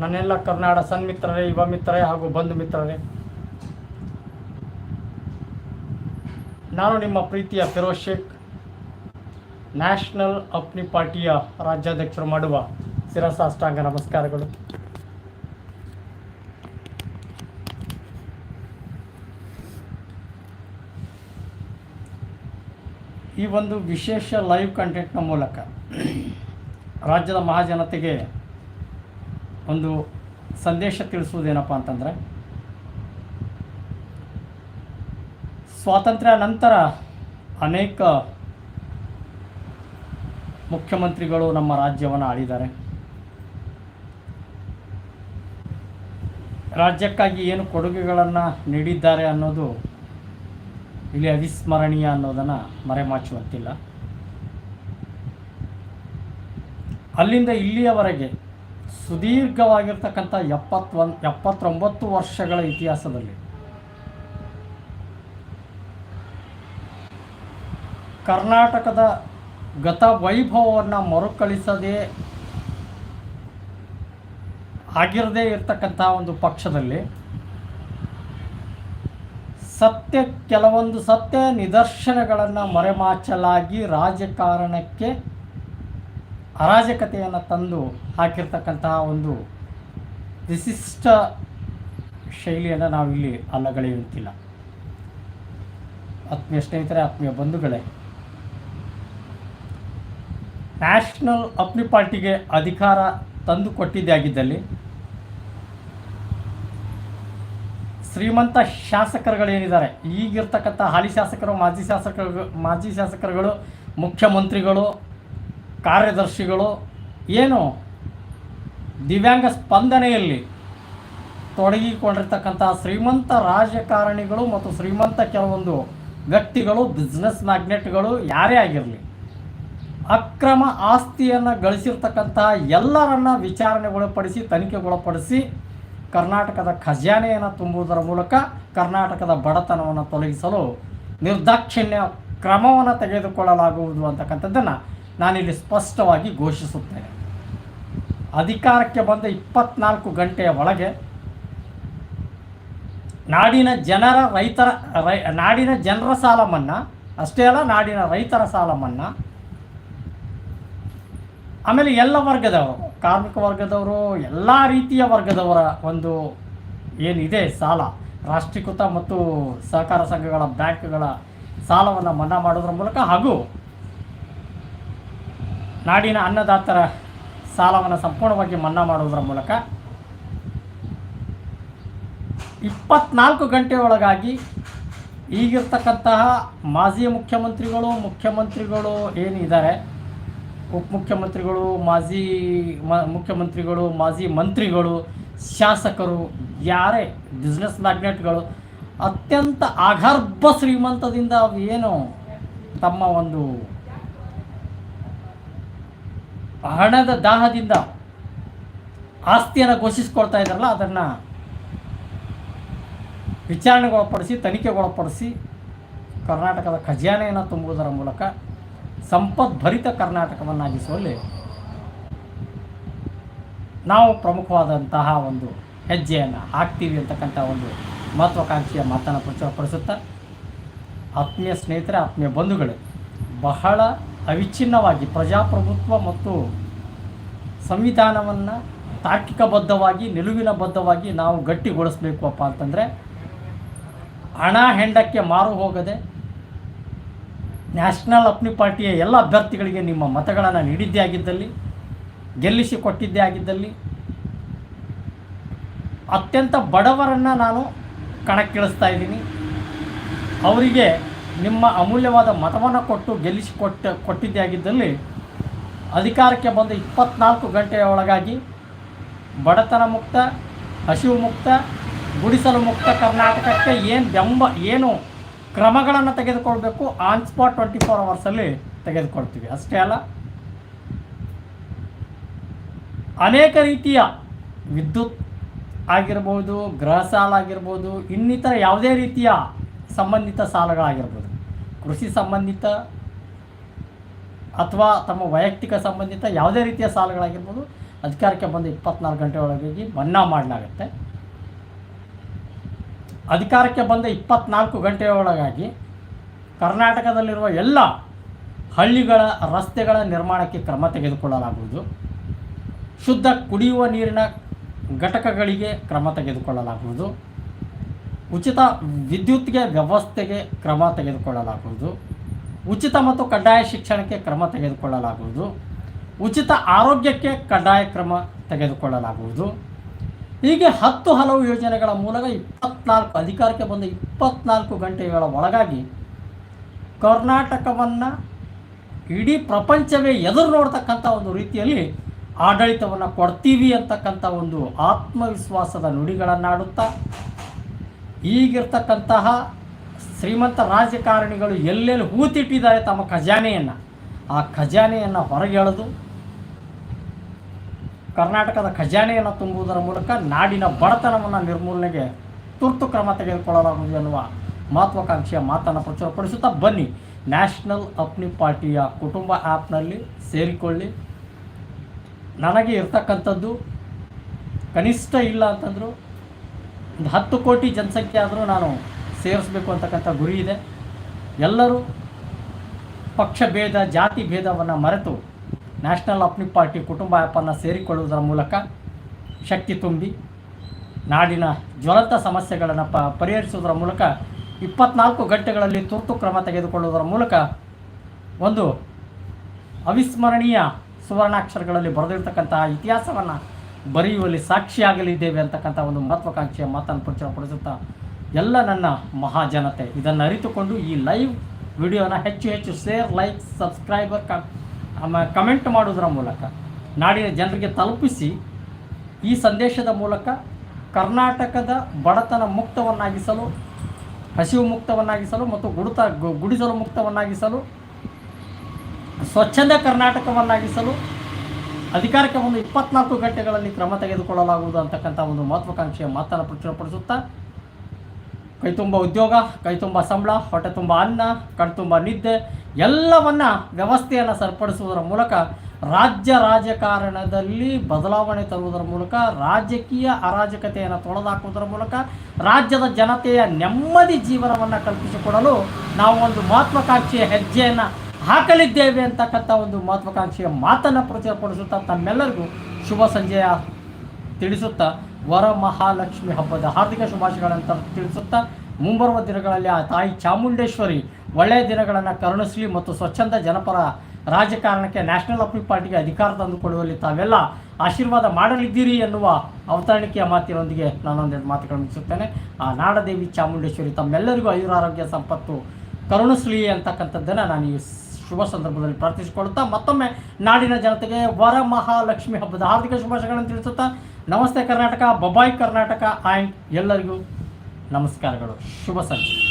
ನನ್ನೆಲ್ಲ ಕರ್ನಾಡ ಸನ್ಮಿತ್ರರೇ, ಯುವ ಮಿತ್ರರೇ ಹಾಗೂ ಬಂಧು ಮಿತ್ರರೇ. ನಾನು ನಿಮ್ಮ ಪ್ರೀತಿಯ ಫಿರೋಜ್ ಶೇಖ್, ನ್ಯಾಷನಲ್ ಅಪ್ನಿ ಪಾರ್ಟಿಯ ರಾಜ್ಯಾಧ್ಯಕ್ಷರು ಮಾಡುವ ಶಿರಸಾಷ್ಟಾಂಗ ನಮಸ್ಕಾರಗಳು. ಈ ಒಂದು ವಿಶೇಷ ಲೈವ್ ಕಂಟೆಂಟ್ನ ಮೂಲಕ ರಾಜ್ಯದ ಮಹಾಜನತೆಗೆ ಒಂದು ಸಂದೇಶ ತಿಳಿಸುವುದೇನಪ್ಪ ಅಂತಂದರೆ, ಸ್ವಾತಂತ್ರ್ಯ ನಂತರ ಅನೇಕ ಮುಖ್ಯಮಂತ್ರಿಗಳು ನಮ್ಮ ರಾಜ್ಯವನ್ನು ಆಳಿದ್ದಾರೆ. ರಾಜ್ಯಕ್ಕಾಗಿ ಏನು ಕೊಡುಗೆಗಳನ್ನು ನೀಡಿದ್ದಾರೆ ಅನ್ನೋದು ಇಲ್ಲಿ ಅವಿಸ್ಮರಣೀಯ ಅನ್ನೋದನ್ನು ಮರೆಮಾಚುವಂತಿಲ್ಲ. ಅಲ್ಲಿಂದ ಇಲ್ಲಿಯವರೆಗೆ ಸುದೀರ್ಘವಾಗಿರ್ತಕ್ಕಂಥ ಎಪ್ಪತ್ತೊಂದು ಎಪ್ಪತ್ತೊಂಬತ್ತು ವರ್ಷಗಳ ಇತಿಹಾಸದಲ್ಲಿ. ಕರ್ನಾಟಕದ ಗತ ವೈಭವವನ್ನು ಮರುಕಳಿಸದೆ ಆಗಿರದೇ ಇರತಕ್ಕಂಥ ಒಂದು ಪಕ್ಷದಲ್ಲಿ ಸತ್ಯ ಕೆಲವೊಂದು ಸತ್ಯ ನಿದರ್ಶನಗಳನ್ನು ಮರೆಮಾಚಲಾಗಿ ರಾಜಕಾರಣಕ್ಕೆ ಅರಾಜಕತೆಯನ್ನು ತಂದು ಹಾಕಿರ್ತಕ್ಕಂತಹ ಒಂದು ವಿಶಿಷ್ಟ ಶೈಲಿಯನ್ನು ನಾವು ಇಲ್ಲಿ ಅಲ್ಲಗಳೆಯುವಂತಿಲ್ಲ ಆತ್ಮೀಯ ಸ್ನೇಹಿತರೆ, ಆತ್ಮೀಯ ಬಂಧುಗಳೇ, ನ್ಯಾಷನಲ್ ಅಪ್ನಿ ಪಾರ್ಟಿಗೆ ಅಧಿಕಾರ ತಂದು ಕೊಟ್ಟಿದ್ದೇ ಆಗಿದ್ದಲ್ಲಿ ಶ್ರೀಮಂತ ಶಾಸಕರುಗಳೇನಿದ್ದಾರೆ? ಈಗಿರ್ತಕ್ಕಂಥ ಹಾಲಿ ಶಾಸಕರು, ಮಾಜಿ ಶಾಸಕರು ಮಾಜಿ ಶಾಸಕರುಗಳು, ಮುಖ್ಯಮಂತ್ರಿಗಳು ಕಾರ್ಯದರ್ಶಿಗಳು ಏನು ದಿವ್ಯಾಂಗ ಸ್ಪಂದನೆಯಲ್ಲಿ ತೊಡಗಿಕೊಂಡಿರ್ತಕ್ಕಂಥ ಶ್ರೀಮಂತ ರಾಜಕಾರಣಿಗಳು ಮತ್ತು ಶ್ರೀಮಂತ ಕೆಲವೊಂದು ವ್ಯಕ್ತಿಗಳು ಬಿಸ್ನೆಸ್ ಮ್ಯಾಗ್ನೆಟ್ಗಳು ಯಾರೇ ಆಗಿರಲಿ, ಅಕ್ರಮ ಆಸ್ತಿಯನ್ನು ಗಳಿಸಿರ್ತಕ್ಕಂತಹ ಎಲ್ಲರನ್ನ ವಿಚಾರಣೆಗೊಳಪಡಿಸಿ, ತನಿಖೆಗೊಳಪಡಿಸಿ ಕರ್ನಾಟಕದ ಖಜಾನೆಯನ್ನು ತುಂಬುವುದರ ಮೂಲಕ ಕರ್ನಾಟಕದ ಬಡತನವನ್ನು ತೊಲಗಿಸಲು ನಿರ್ದಾಕ್ಷಿಣ್ಯ ಕ್ರಮವನ್ನು ತೆಗೆದುಕೊಳ್ಳಲಾಗುವುದು ಅಂತಕ್ಕಂಥದ್ದನ್ನು ನಾನಿಲ್ಲಿ ಸ್ಪಷ್ಟವಾಗಿ ಘೋಷಿಸುತ್ತೇನೆ. ಅಧಿಕಾರಕ್ಕೆ ಬಂದ ಇಪ್ಪತ್ನಾಲ್ಕು ಗಂಟೆಯ ಒಳಗೆ ನಾಡಿನ ಜನರ ರೈತರ, ರೈ, ನಾಡಿನ ಜನರ ಸಾಲ ಮನ್ನಾ ಅಷ್ಟೇ ಅಲ್ಲ ನಾಡಿನ ರೈತರ ಸಾಲ ಮನ್ನಾ ಆಮೇಲೆ ಎಲ್ಲ ವರ್ಗದವರು, ಕಾರ್ಮಿಕ ವರ್ಗದವರು, ಎಲ್ಲ ರೀತಿಯ ವರ್ಗದವರ ಒಂದು ಏನಿದೆ ಸಾಲ, ರಾಷ್ಟ್ರೀಕೃತ ಮತ್ತು ಸಹಕಾರ ಸಂಘಗಳ ಬ್ಯಾಂಕ್ಗಳ ಸಾಲವನ್ನು ಮನ್ನಾ ಮಾಡೋದ್ರ ಮೂಲಕ ಹಾಗೂ ನಾಡಿನ ಅನ್ನದಾತರ ಸಾಲವನ್ನು ಸಂಪೂರ್ಣವಾಗಿ ಮನ್ನಾ ಮಾಡುವುದರ ಮೂಲಕ ಇಪ್ಪತ್ನಾಲ್ಕು ಗಂಟೆ ಒಳಗಾಗಿ ಈಗಿರ್ತಕ್ಕಂತಹ ಮಾಜಿ ಮುಖ್ಯಮಂತ್ರಿಗಳು ಮುಖ್ಯಮಂತ್ರಿಗಳು ಏನಿದ್ದಾರೆ? ಉಪಮುಖ್ಯಮಂತ್ರಿಗಳು, ಮಾಜಿ ಮುಖ್ಯಮಂತ್ರಿಗಳು, ಮಾಜಿ ಮಂತ್ರಿಗಳು, ಶಾಸಕರು ಯಾರೇ ಬಿಸ್ನೆಸ್ ಮ್ಯಾಗ್ನೆಟ್ಗಳು ಅತ್ಯಂತ ಅಗರ್ಭ ಶ್ರೀಮಂತದಿಂದ ಏನು ತಮ್ಮ ಒಂದು ಹಣದ ದಾಹದಿಂದ ಆಸ್ತಿಯನ್ನು ಘೋಷಿಸ್ಕೊಳ್ತಾ ಇದ್ದಾರಲ್ಲ, ಅದನ್ನು ವಿಚಾರಣೆಗೊಳಪಡಿಸಿ ತನಿಖೆಗೊಳಪಡಿಸಿ ಕರ್ನಾಟಕದ ಖಜಾನೆಯನ್ನು ತುಂಬುವುದರ ಮೂಲಕ ಸಂಪದ್ಭರಿತ ಕರ್ನಾಟಕವನ್ನಾಗಿಸುವಲ್ಲಿ ನಾವು ಪ್ರಮುಖವಾದಂತಹ ಒಂದು ಹೆಜ್ಜೆಯನ್ನು ಹಾಕ್ತೀವಿ ಅಂತಕ್ಕಂಥ ಒಂದು ಮಹತ್ವಾಕಾಂಕ್ಷೆಯ ಮಾತನ್ನು ಪ್ರಚುರಪಡಿಸುತ್ತಾ ಆತ್ಮೀಯ ಸ್ನೇಹಿತರೆ, ಆತ್ಮೀಯ ಬಂಧುಗಳು, ಬಹಳ ಅವಿಚ್ಛಿನ್ನವಾಗಿ ಪ್ರಜಾಪ್ರಭುತ್ವ ಮತ್ತು ಸಂವಿಧಾನವನ್ನು ತಾರ್ಕಿಕಬದ್ಧವಾಗಿ ನಿಲುವಿನ ಬದ್ಧವಾಗಿ ನಾವು ಗಟ್ಟಿಗೊಳಿಸ್ಬೇಕಪ್ಪ ಅಂತಂದರೆ, ಹಣ ಹೆಂಡಕ್ಕೆ ಮಾರು ಹೋಗದೆ ನ್ಯಾಷನಲ್ ಅಪ್ನಿ ಪಾರ್ಟಿಯ ಎಲ್ಲ ಅಭ್ಯರ್ಥಿಗಳಿಗೆ ನಿಮ್ಮ ಮತಗಳನ್ನು ನೀಡಿದ್ದೇ ಆಗಿದ್ದಲ್ಲಿ, ಗೆಲ್ಲಿಸಿ ಕೊಟ್ಟಿದ್ದೇ ಆಗಿದ್ದಲ್ಲಿ, ಅತ್ಯಂತ ಬಡವರನ್ನು ನಾನು ಕಣಕ್ಕಿಳಿಸ್ತಾ ಇದ್ದೀನಿ. ಅವರಿಗೆ ನಿಮ್ಮ ಅಮೂಲ್ಯವಾದ ಮತವನ್ನು ಕೊಟ್ಟು ಗೆಲ್ಲಿಸಿ ಕೊಟ್ಟ ಕೊಟ್ಟಿದ್ದೇ ಆಗಿದ್ದಲ್ಲಿ ಅಧಿಕಾರಕ್ಕೆ ಬಂದ ಇಪ್ಪತ್ನಾಲ್ಕು ಗಂಟೆಯ ಒಳಗಾಗಿ ಬಡತನ ಮುಕ್ತ, ಹಸಿವು ಮುಕ್ತ, ಗುಡಿಸಲು ಮುಕ್ತ ಕರ್ನಾಟಕಕ್ಕೆ ಏನು ಬೆಂಬ, ಏನು ಕ್ರಮಗಳನ್ನು ತೆಗೆದುಕೊಳ್ಬೇಕು ಆನ್ ಸ್ಪಾಟ್ ಟ್ವೆಂಟಿ ಫೋರ್ ಅವರ್ಸಲ್ಲಿ ತೆಗೆದುಕೊಳ್ತೀವಿ. ಅಷ್ಟೇ ಅಲ್ಲ, ಅನೇಕ ರೀತಿಯ ವಿದ್ಯುತ್ ಆಗಿರ್ಬೋದು, ಗೃಹ ಸಾಲ ಆಗಿರ್ಬೋದು, ಇನ್ನಿತರ ಯಾವುದೇ ರೀತಿಯ ಸಂಬಂಧಿತ ಸಾಲಗಳಾಗಿರ್ಬೋದು. ಕೃಷಿ ಸಂಬಂಧಿತ ಅಥವಾ ತಮ್ಮ ವೈಯಕ್ತಿಕ ಸಂಬಂಧಿತ ಯಾವುದೇ ರೀತಿಯ ಸಾಲಗಳಾಗಿರ್ಬೋದು. ಅಧಿಕಾರಕ್ಕೆ ಬಂದು ಇಪ್ಪತ್ನಾಲ್ಕು ಗಂಟೆ ಒಳಗಾಗಿ ಮನ್ನಾ ಮಾಡಲಾಗುತ್ತೆ. ಅಧಿಕಾರಕ್ಕೆ ಬಂದ ಇಪ್ಪತ್ನಾಲ್ಕು ಗಂಟೆ ಒಳಗಾಗಿ ಕರ್ನಾಟಕದಲ್ಲಿರುವ ಎಲ್ಲ ಹಳ್ಳಿಗಳ ರಸ್ತೆಗಳ ನಿರ್ಮಾಣಕ್ಕೆ ಕ್ರಮ ತೆಗೆದುಕೊಳ್ಳಲಾಗುವುದು. ಶುದ್ಧ ಕುಡಿಯುವ ನೀರಿನ ಘಟಕಗಳಿಗೆ ಕ್ರಮ ತೆಗೆದುಕೊಳ್ಳಲಾಗುವುದು. ಉಚಿತ ವಿದ್ಯುತ್ಗೆ ವ್ಯವಸ್ಥೆಗೆ ಕ್ರಮ ತೆಗೆದುಕೊಳ್ಳಲಾಗುವುದು. ಉಚಿತ ಮತ್ತು ಕಡ್ಡಾಯ ಶಿಕ್ಷಣಕ್ಕೆ ಕ್ರಮ ತೆಗೆದುಕೊಳ್ಳಲಾಗುವುದು. ಉಚಿತ ಆರೋಗ್ಯಕ್ಕೆ ಕಡ್ಡಾಯ ಕ್ರಮ ತೆಗೆದುಕೊಳ್ಳಲಾಗುವುದು. ಹೀಗೆ ಹತ್ತು ಹಲವು ಯೋಜನೆಗಳ ಮೂಲಕ ಇಪ್ಪತ್ನಾಲ್ಕು ಅಧಿಕಾರಕ್ಕೆ ಬಂದ ಇಪ್ಪತ್ನಾಲ್ಕು ಗಂಟೆಗಳ ಒಳಗಾಗಿ ಕರ್ನಾಟಕವನ್ನು ಇಡೀ ಪ್ರಪಂಚವೇ ಎದುರು ನೋಡ್ತಕ್ಕಂಥ ಒಂದು ರೀತಿಯಲ್ಲಿ ಆಡಳಿತವನ್ನು ಕೊಡ್ತೀವಿ ಅಂತಕ್ಕಂಥ ಒಂದು ಆತ್ಮವಿಶ್ವಾಸದ ನುಡಿಗಳನ್ನಾಡುತ್ತಾ ಈಗಿರ್ತಕ್ಕಂತಹ ಶ್ರೀಮಂತ ರಾಜಕಾರಣಿಗಳು ಎಲ್ಲೆಲ್ಲಿ ಹೂತಿಟ್ಟಿದ್ದಾರೆ ತಮ್ಮ ಖಜಾನೆಯನ್ನು, ಆ ಖಜಾನೆಯನ್ನು ಹೊರಗೆಳೆದು ಕರ್ನಾಟಕದ ಖಜಾನೆಯನ್ನು ತುಂಬುವುದರ ಮೂಲಕ ನಾಡಿನ ಬಡತನವನ್ನು ನಿರ್ಮೂಲನೆಗೆ ತುರ್ತು ಕ್ರಮ ತೆಗೆದುಕೊಳ್ಳಲಾಗುವುದು ಎನ್ನುವ ಮಹತ್ವಾಕಾಂಕ್ಷೆಯ ಮಾತನ್ನು ಪ್ರಚುರಪಡಿಸುತ್ತಾ ಬನ್ನಿ. ನ್ಯಾಷನಲ್ ಅಪ್ನಿ ಪಾರ್ಟಿಯ ಕುಟುಂಬ ಆ್ಯಪ್ನಲ್ಲಿ ಸೇರಿಕೊಳ್ಳಿ. ನನಗೆ ಇರ್ತಕ್ಕಂಥದ್ದು ಕನಿಷ್ಠ ಇಲ್ಲ ಅಂತಂದರೂ ಒಂದು ಹತ್ತು ಕೋಟಿ ಜನಸಂಖ್ಯೆ ಆದರೂ ನಾನು ಸೇರಿಸಬೇಕು ಅಂತಕ್ಕಂಥ ಗುರಿ ಇದೆ. ಎಲ್ಲರೂ ಪಕ್ಷ ಭೇದ, ಜಾತಿ ಭೇದವನ್ನು ಮರೆತು ನ್ಯಾಷನಲ್ ಅಪ್ನಿ ಪಾರ್ಟಿ ಕುಟುಂಬ ಆ್ಯಪನ್ನು ಸೇರಿಕೊಳ್ಳುವುದರ ಮೂಲಕ ಶಕ್ತಿ ತುಂಬಿ ನಾಡಿನ ಜ್ವಲಂತ ಸಮಸ್ಯೆಗಳನ್ನು ಪ ಪರಿಹರಿಸುವುದರ ಮೂಲಕ ಇಪ್ಪತ್ನಾಲ್ಕು ಗಂಟೆಗಳಲ್ಲಿ ತುರ್ತು ಕ್ರಮ ತೆಗೆದುಕೊಳ್ಳುವುದರ ಮೂಲಕ ಒಂದು ಅವಿಸ್ಮರಣೀಯ ಸುವರ್ಣಾಕ್ಷರಗಳಲ್ಲಿ ಬರೆದಿರ್ತಕ್ಕಂತಹ ಇತಿಹಾಸವನ್ನು ಬರೆಯುವಲ್ಲಿ ಸಾಕ್ಷಿಯಾಗಲಿದ್ದೇವೆ ಅಂತಕ್ಕಂಥ ಒಂದು ಮಹತ್ವಾಕಾಂಕ್ಷೆಯ ಮಾತನ್ನು ಪ್ರಚುರಪಡಿಸುತ್ತಾ ಎಲ್ಲ ನನ್ನ ಮಹಾಜನತೆ ಇದನ್ನು ಅರಿತುಕೊಂಡು ಈ ಲೈವ್ ವಿಡಿಯೋನ ಹೆಚ್ಚು ಹೆಚ್ಚು ಶೇರ್ ಲೈಕ್ ಸಬ್ಸ್ಕ್ರೈಬರ್ ಕಮೆಂಟ್ ಮಾಡುವುದರ ಮೂಲಕ ನಾಡಿನ ಜನರಿಗೆ ತಲುಪಿಸಿ ಈ ಸಂದೇಶದ ಮೂಲಕ ಕರ್ನಾಟಕದ ಬಡತನ ಮುಕ್ತವನ್ನಾಗಿಸಲು, ಹಸಿವು ಮುಕ್ತವನ್ನಾಗಿಸಲು ಮತ್ತು ಗುಡುತ ಗುಡಿಸಲು ಮುಕ್ತವನ್ನಾಗಿಸಲು, ಸ್ವಚ್ಛಂದ ಕರ್ನಾಟಕವನ್ನಾಗಿಸಲು ಅಧಿಕಾರಕ್ಕೆ ಒಂದು ಇಪ್ಪತ್ನಾಲ್ಕು ಗಂಟೆಗಳಲ್ಲಿ ಕ್ರಮ ತೆಗೆದುಕೊಳ್ಳಲಾಗುವುದು ಅಂತಕ್ಕಂಥ ಒಂದು ಮಹತ್ವಾಕಾಂಕ್ಷೆಯ ಮಾತನ್ನು ಪ್ರಚುರಪಡಿಸುತ್ತಾ, ಕೈ ತುಂಬ ಉದ್ಯೋಗ, ಕೈ ತುಂಬ ಸಂಬಳ, ಹೊಟ್ಟೆ ತುಂಬ ಅನ್ನ ಕಣ್ತುಂಬ ನಿದ್ದೆ, ಎಲ್ಲವನ್ನ ವ್ಯವಸ್ಥೆಯನ್ನು ಸರಿಪಡಿಸುವುದರ ಮೂಲಕ ರಾಜ್ಯ ರಾಜಕಾರಣದಲ್ಲಿ ಬದಲಾವಣೆ ತರುವುದರ ಮೂಲಕ, ರಾಜಕೀಯ ಅರಾಜಕತೆಯನ್ನು ತೊಳೆದಾಕುವುದರ ಮೂಲಕ, ರಾಜ್ಯದ ಜನತೆಯ ನೆಮ್ಮದಿ ಜೀವನವನ್ನು ಕಲ್ಪಿಸಿಕೊಡಲು ನಾವು ಒಂದು ಮಹತ್ವಾಕಾಂಕ್ಷೆಯ ಹೆಜ್ಜೆಯನ್ನು ಹಾಕಲಿದ್ದೇವೆ ಅಂತಕ್ಕಂಥ ಒಂದು ಮಹತ್ವಾಕಾಂಕ್ಷೆಯ ಮಾತನ್ನು ಪ್ರಚುರಪಡಿಸುತ್ತಾ ತಮ್ಮೆಲ್ಲರಿಗೂ ಶುಭ ಸಂಜೆಯ ತಿಳಿಸುತ್ತಾ ವರ ಮಹಾಲಕ್ಷ್ಮಿ ಹಬ್ಬದ ಹಾರ್ದಿಕ ಶುಭಾಶಯಗಳಂತ ತಿಳಿಸುತ್ತಾ ಮುಂಬರುವ ದಿನಗಳಲ್ಲಿ ಆ ತಾಯಿ ಚಾಮುಂಡೇಶ್ವರಿ ಒಳ್ಳೆಯ ದಿನಗಳನ್ನು ಕರುಣಿಸಲಿ ಮತ್ತು ಸ್ವಚ್ಛಂದ ಜನಪರ ರಾಜಕಾರಣಕ್ಕೆ ನ್ಯಾಷನಲ್ ಅಪೀಲ್ ಪಾರ್ಟಿಗೆ ಅಧಿಕಾರ ತಂದುಕೊಳ್ಳುವಲ್ಲಿ ತಾವೆಲ್ಲ ಆಶೀರ್ವಾದ ಮಾಡಲಿದ್ದೀರಿ ಎನ್ನುವ ಅವತರಣಿಕೆಯ ಮಾತಿನೊಂದಿಗೆ ನಾನೊಂದೆರಡು ಮಾತುಗಳನ್ನು ಮುಗಿಸುತ್ತೇನೆ. ಆ ನಾಡದೇವಿ ಚಾಮುಂಡೇಶ್ವರಿ ತಮ್ಮೆಲ್ಲರಿಗೂ ಆಯುರಾರೋಗ್ಯ, ಸಂಪತ್ತು ಕರುಣಿಸಲಿ ಅಂತಕ್ಕಂಥದ್ದನ್ನು ನಾನು ಈ ಶುಭ ಸಂದರ್ಭದಲ್ಲಿ ಪ್ರಾರ್ಥಿಸಿಕೊಳ್ಳುತ್ತಾ ಮತ್ತೊಮ್ಮೆ ನಾಡಿನ ಜನತೆಗೆ ವರ ಮಹಾಲಕ್ಷ್ಮಿ ಹಬ್ಬದ ಹಾರ್ದಿಕ ಶುಭಾಶಯಗಳನ್ನು ತಿಳಿಸುತ್ತಾ ನಮಸ್ತೆ ಕರ್ನಾಟಕ, ಬಬಾಯ್ ಕರ್ನಾಟಕ ಆ್ಯಂಡ್ ಎಲ್ಲರಿಗೂ ನಮಸ್ಕಾರಗಳು. ಶುಭ ಸಂಜೆ.